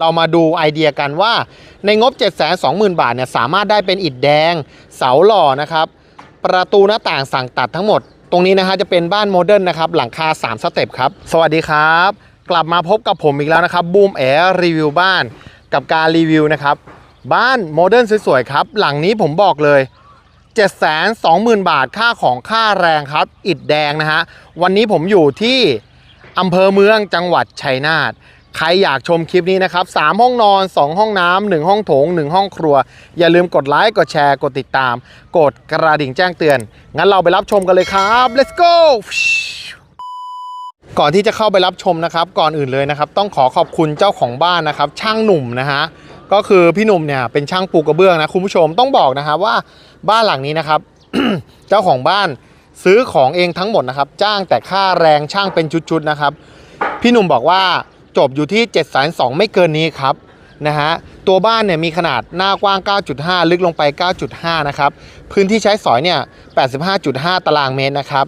เรามาดูไอเดียกันว่าในงบ 720,000 บาทเนี่ยสามารถได้เป็นอิฐแดง เสาหล่อนะครับ ประตูหน้าต่างสั่งตัดทั้งหมด ตรงนี้นะฮะจะเป็นบ้านโมเดิร์นนะครับ หลังคา 3 สเต็ปครับ สวัสดีครับ กลับมาพบกับผมอีกแล้วนะครับบูมแอร์รีวิวบ้านกับการรีวิวนะครับ บ้านโมเดิร์นสวยๆครับ หลังนี้ผมบอกเลย 720,000 บาทค่าของค่าแรงครับ อิฐแดงนะฮะวันนี้ผมอยู่ที่อำเภอเมืองจังหวัดชัยนาท ใครอยากชมคลิปนี้นะครับ3ห้องนอน 2 ห้องน้ำ1ห้องโถง 1 ห้องครัว อย่าลืมกดไลค์กดแชร์กดติดตาม กดกระดิ่งแจ้งเตือน งั้นเราไปรับชมกันเลยครับ let's go ก่อนที่จะเข้าไปรับชมนะครับ ก่อนอื่นเลยนะครับ ต้องขอขอบคุณเจ้าของบ้านนะครับ ช่างหนุ่มนะฮะก็คือพี่หนุ่มเนี่ยเป็นช่างปูกระเบื้องนะคุณผู้ชมต้องบอกนะครับว่าบ้านหลังนี้นะครับ เจ้าของบ้านซื้อของเองทั้งหมดนะครับ จ้างแต่ค่าแรงช่างเป็นชุดๆนะครับ พี่หนุ่มบอกว่า จบอยู่ที่7จ็ดแสนสไม่เกินนี้ครับนะฮะตัวบ้านเนี่ยมีขนาดหน้ากว้าง 9.5 ลึกลงไป 9.5 นะครับ พื้นที่ใช้สอยเนี่ย 85.5 ตารางเมตรนะครับ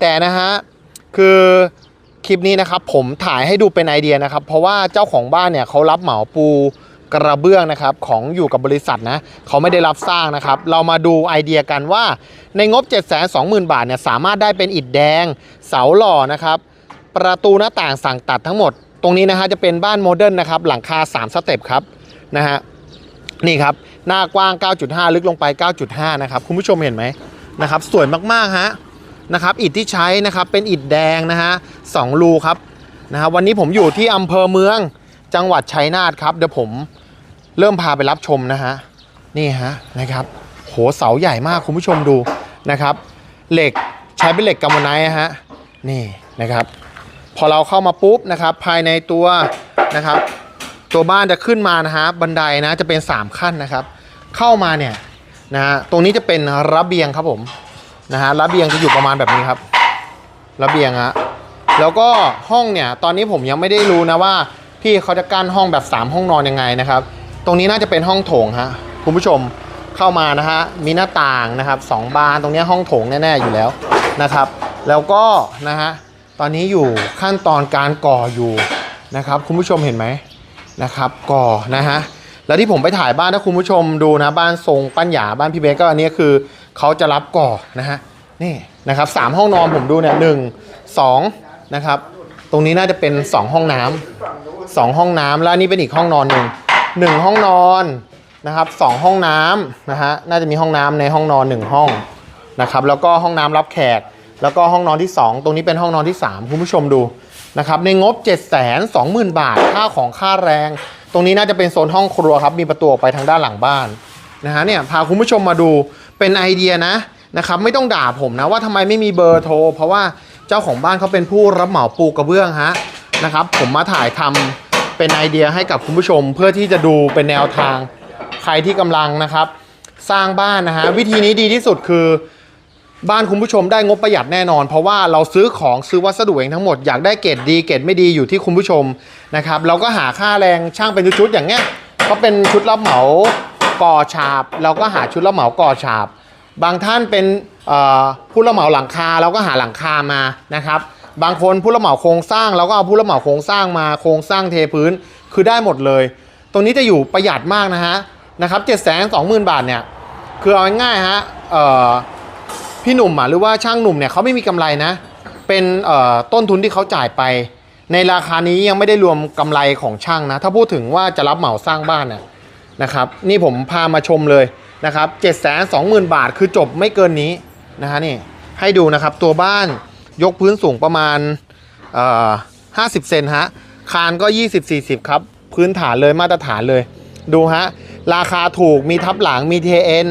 แต่นะฮะคือคลิปนี้นะครับผมถ่ายให้ดูเป็นไอเดียนะครับ เพราะว่าเจ้าของบ้านเนี่ยเขารับเหมาปูกระเบื้องนะครับของอยู่กับบริษัทนะเขาไม่ได้รับสร้างนะครับ เรามาดูไอเดียกันว่าในงบ 720,000 บาทเนี่ยสามารถได้เป็นอิฐแดง เสาหล่อนะครับ ประตูหน้าต่างสั่งตัดทั้งหมด ตรงนี้นะฮะจะเป็นบ้านโมเดิร์นนะครับหลังคา 3 สเต็ปครับนะฮะนี่ครับหน้ากว้าง 9.5 ลึกลงไป 9.5 นะครับ คุณผู้ชมเห็นไหมนะครับ สวยมากๆฮะนะครับอิฐที่ใช้นะครับเป็นอิฐแดงนะฮะสองรูครับนะฮะวันนี้ผมอยู่ที่อำเภอเมืองจังหวัดชัยนาทครับเดี๋ยวผมเริ่มพาไปรับชมนะฮะนี่ฮะนะครับโหเสาใหญ่มากคุณผู้ชมดูนะครับ เหล็กใช้เป็นเหล็กกัมโมไนท์ฮะนี่นะครับ พอเราเข้ามาปุ๊บนะครับ ภายในตัวนะครับ ตัวบ้านจะขึ้นมานะฮะบันไดนะจะเป็น 3 ขั้นนะครับ เข้ามาเนี่ยนะฮะตรงนี้จะเป็นระเบียงครับผมนะฮะระเบียงจะอยู่ประมาณแบบนี้ครับ ระเบียงฮะแล้วก็ห้องเนี่ยตอนนี้ผมยังไม่ได้รู้นะว่าพี่เขาจะกั้นห้องแบบ 3 ห้องนอนยังไงนะครับ ตรงนี้น่าจะเป็นห้องโถงฮะคุณผู้ชมเข้ามานะฮะมีหน้าต่างนะครับสองบานตรงนี้ห้องโถงแน่ๆอยู่แล้วนะครับ แล้วก็นะฮะ ตอนนี้อยู่ขั้นตอนการก่ออยู่นะครับ คุณผู้ชมเห็นไหมนะครับ ก่อนะฮะแล้วที่ผมไปถ่ายบ้านถ้าคุณผู้ชมดูนะบ้านทรงปั้นหยาบ้านพี่เบสก็อันนี้คือเขาจะรับก่อนะฮะนี่นะครับสามห้องนอนผมดูเนี่ยหนึ่งสองนะครับ ตรงนี้น่าจะเป็น 2 ห้องน้ำสองห้องน้ำแล้วนนี่เป็นอีกห้องนอนหนึ่งหนึ่งห้องนอนนะครับสองห้องน้ำนะฮะน่าจะมีห้องน้ำในห้องนอนหนึ่งห้องนะครับแล้วก็ห้องน้ำรับแขก แล้วก็ห้องนอนที่ 2 ตรงนี้เป็นห้องนอนที่ 3 คุณผู้ชมดูนะครับในงบ 7 2 0 0 0 0 บาทค่าของค่าแรง ตรงนี้น่าจะเป็นโซนห้องครัวครับ มีประตูออกไปทางด้านหลังบ้านนะฮะเนี่ยพาคุณผู้ชมมาดูเป็นไอเดียนะนะครับไม่ต้องด่าผมนะว่าทำไมไม่มีเบอร์โทร เพราะว่าเจ้าของบ้านเขาเป็นผู้รับเหมาปูกระเบื้องฮะนะครับผมมาถ่ายทำเป็นไอเดียให้กับคุณผู้ชม เพื่อที่จะดูเป็นแนวทางใครที่กำลังนะครับ สร้างบ้านนะฮะวิธีนี้ดีที่สุดคือ บ้านคุณผู้ชมได้งบประหยัดแน่นอน เพราะว่าเราซื้อของซื้อวัสดุเองทั้งหมดอยากได้เกรดดีเกรดไม่ดีอยู่ที่คุณผู้ชมนะครับเราก็หาค่าแรงช่างเป็นชุดๆอย่างเงี้ยก็เป็นชุดรับเหมาก่อฉาบ เราก็หาชุดรับเหมาก่อฉาบ บางท่านเป็นผู้รับเหมาหลังคาเราก็หาหลังคามานะครับ บางคนผู้รับเหมาโครงสร้างเราก็เอาผู้รับเหมาโครงสร้างมาโครงสร้างเทพื้นคือได้หมดเลย ตรงนี้จะอยู่ประหยัดมากนะฮะนะครับเจ็ดแสนสองหมื่นบาทเนี่ยคือเอาง่ายฮะ พี่หนุ่มหรือว่าช่างหนุ่มเนี่ยเขาไม่มีกำไรนะ เป็นต้นทุนที่เขาจ่ายไป ในราคานี้ยังไม่ได้รวมกำไรของช่างนะ ถ้าพูดถึงว่าจะรับเหมาสร้างบ้านน่ะนะครับนี่ผมพามาชมเลยนะครับเจ็ดแสนสองหมื่นบาทคือจบไม่เกินนี้นะฮะนี่ให้ดูนะครับตัวบ้านยกพื้นสูงประมาณห้าสิบเซนฮะคานก็ 20-40 ครับ พื้นฐานเลยมาตรฐานเลย ดูฮะ ราคาถูกมีทับหลังมี TN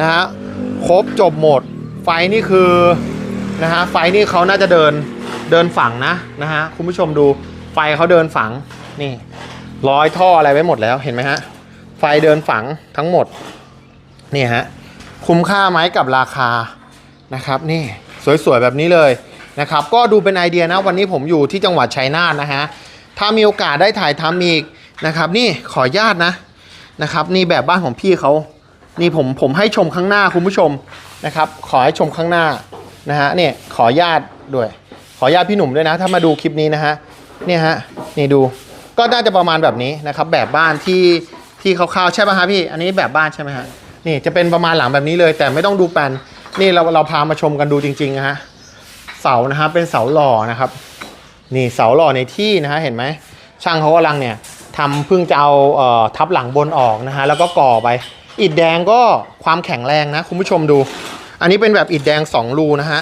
นะฮะ ครบจบหมด ไฟนี่คือนะฮะไฟนี่เขาน่าจะเดินเดินฝังนะนะฮะคุณผู้ชมดูไฟเขาเดินฝังนี่ร้อยท่ออะไรไว้หมดแล้วเห็นไหมฮะไฟเดินฝังทั้งหมดนี่ฮะคุ้มค่าไหมกับราคานะครับนี่สวยๆแบบนี้เลยนะครับก็ดูเป็นไอเดียนะวันนี้ผมอยู่ที่จังหวัดชัยนาทนะฮะถ้ามีโอกาสได้ถ่ายทำอีกนะครับนี่ขออนุญาตนะนะครับนี่แบบบ้านของพี่เขานี่ผมผมให้ชมข้างหน้าคุณผู้ชม นะครับ ขอให้ชมข้างหน้านะฮะเนี่ยขอญาตด้วย ขอญาตพี่หนุ่มด้วยนะ ถ้ามาดูคลิปนี้นะฮะเนี่ยฮะนี่ดูก็น่าจะประมาณแบบนี้นะครับ แบบบ้านที่ที่คร่าวๆใช่ป่ะฮะพี่ อันนี้แบบบ้านใช่ไหมฮะนี่จะเป็นประมาณหลังแบบนี้เลย แต่ไม่ต้องดูแปลนนี่เราเราพามาชมกันดูจริงๆนะฮะเสานะฮะเป็นเสาหล่อนะครับ นี่เสาหล่อในที่นะฮะเห็นไหมช่างเขากำลังเนี่ยทำเพิ่งจะเอาเอ่อทับหลังบนออกนะฮะแล้วก็ก่อไป อิฐแดงก็ความแข็งแรงนะคุณผู้ชมดู อันนี้เป็นแบบอิฐแดงสองรูนะฮะ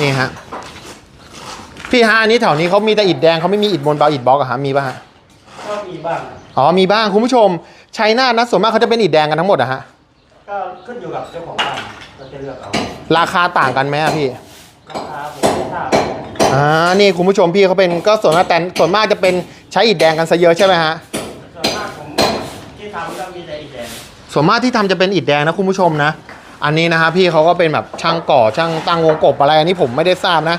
นี่ฮะพี่ฮะอันนี้แถวนี้เขามีแต่อิฐแดงเขาไม่มีอิฐบนเบาอิฐบล็อกอะฮะมีป่ะฮะก็มีบ้างอ๋อมีบ้างคุณผู้ชมชัยนาทนะส่วนมากเขาจะเป็นอิฐแดงกันทั้งหมดอะฮะก็ขึ้นอยู่กับเจ้าของบ้านเราจะเลือกเอาราคาต่างกันไหมอะพี่ราคาผมไม่ทราบอ่านี่คุณผู้ชมพี่เขาเป็นก็ส่วนมากแต่ส่วนมากจะเป็นใช้อิฐแดงกันซะเยอะใช่ไหมฮะส่วนมากผมที่ทำก็มีแต่อีแดง ส่วนมากที่ทำจะเป็นอิฐแดงนะคุณผู้ชมนะ อันนี้นะฮะพี่เขาก็เป็นแบบช่างก่อช่างตั้งวงกบอะไรอันนี้ผมไม่ได้ทราบนะ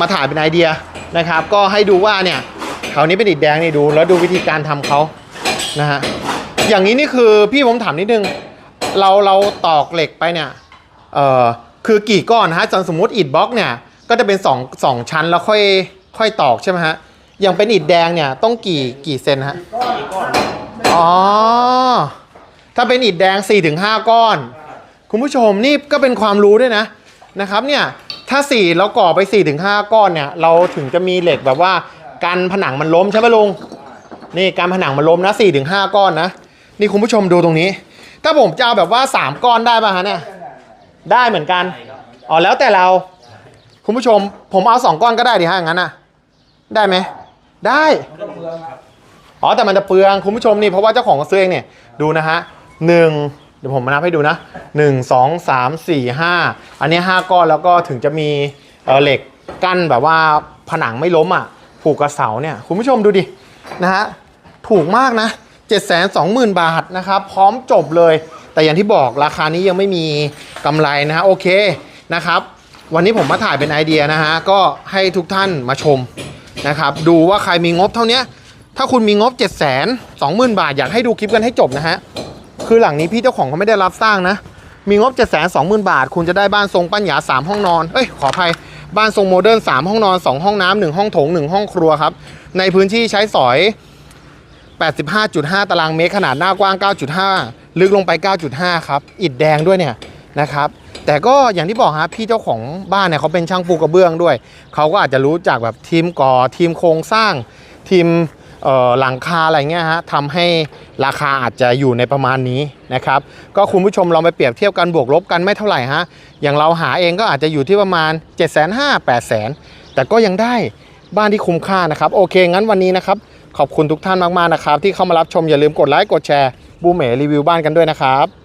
มาถ่ายเป็นไอเดียนะครับ ก็ให้ดูว่าเนี่ยเขาวนี้เป็นอิฐแดงนี่ดูแล้วดูวิธีการทำเขานะฮะอย่างนี้นี่คือพี่ผมถามนิดนึงเราเราตอกเหล็กไปเนี่ยเอ่อคือกี่ก้อนนะฮะสมมติอิฐบล็อกเนี่ยก็จะเป็นสองสองชั้นแล้วค่อยค่อยตอกใช่ไหมฮะอย่างเป็นอิฐแดงเนี่ยต้องกี่กี่เซนฮะอีกก้อนอ๋อ ถ้าเป็นอิฐแดง 4-5 ก้อน คุณผู้ชมนี่ก็เป็นความรู้ด้วยนะนะครับเนี่ยถ้า 4 เราก่อไป 4-5 ก้อนเนี่ยเราถึงจะมีเหล็กแบบว่ากันผนังมันล้มใช่ไหมลุงนี่การผนังมันล้มนะ4-5 ก้อนนะ นี่คุณผู้ชมดูตรงนี้ ถ้าผมจะเอาแบบว่า 3 ก้อนได้ป่ะฮะเนี่ยได้เหมือนกันอ๋อแล้วแต่เราคุณผู้ชม ผมเอา2ก้อนก็ได้ดิฮะอย่างนั้นน่ะ ได้ไหมได้อ๋อแต่มันจะเปลืองคุณผู้ชมนี่เพราะว่าเจ้าของซื้อเองเนี่ยดูนะฮะ หนึ่งเดี๋ยวผมมานับให้ดูนะหนึ่งสองสามสี่ห้าอันนี้ห้าก้อนแล้วก็ถึงจะมีเเหล็กกั้นแบบว่าผนังไม่ล้มอะผูกกับเสาเนี่ยคุณผู้ชมดูดินะฮะถูกมากนะ7 2 0 0 0 0 บาทนะครับ พร้อมจบเลย แต่อย่างที่บอกราคานี้ยังไม่มีกำไรนะฮะโอเคนะครับ วันนี้ผมมาถ่ายเป็นไอเดียนะฮะ ก็ให้ทุกท่านมาชมนะครับ ดูว่าใครมีงบเท่านี้ ถ้าคุณมีงบ 7 2 0 0 0 0 บาท อยากให้ดูคลิปกันให้จบนะฮะ คือหลังนี้พี่เจ้าของเขาไม่ได้รับสร้างนะ มีงบ7 2 0 0 0 0บาท คุณจะได้บ้านทรงปัญญา 3 ห้องนอน เอ้ย ขออภัย บ้านทรงโมเดิร์น3ห้องนอน 2 ห้องน้ำ1ห้องโถง 1 ห้องครัวครับ ในพื้นที่ใช้สอย 85.5 ตารางเมตร ขนาดหน้ากว้าง 9.5 ลึกลงไป 9.5 ครับ อิฐแดงด้วยเนี่ยนะครับ แต่ก็อย่างที่บอกฮะพี่เจ้าของบ้านเนี่ยเขาเป็นช่างปูกระเบื้องด้วย เขาก็อาจจะรู้จักแบบทีมก่อทีมโครงสร้างทีม หลังคาอะไรเงี้ยฮะทำให้ราคาอาจจะอยู่ในประมาณนี้นะครับ ก็คุณผู้ชมลองไปเปรียบเทียบกันบวกลบกันไม่เท่าไหร่ฮะอย่างเราหาเองก็อาจจะอยู่ที่ประมาณ 7 5 0 0 0 0 8 0 0 0แต่ก็ยังได้บ้านที่คุ้มค่านะครับ โอเค งั้นวันนี้นะครับ ขอบคุณทุกท่านมาก ๆ นะครับ ที่เข้ามารับชมอย่าลืมกดไลค์กดแชร์บูเมรีวิวบ้านกันด้วยนะครับ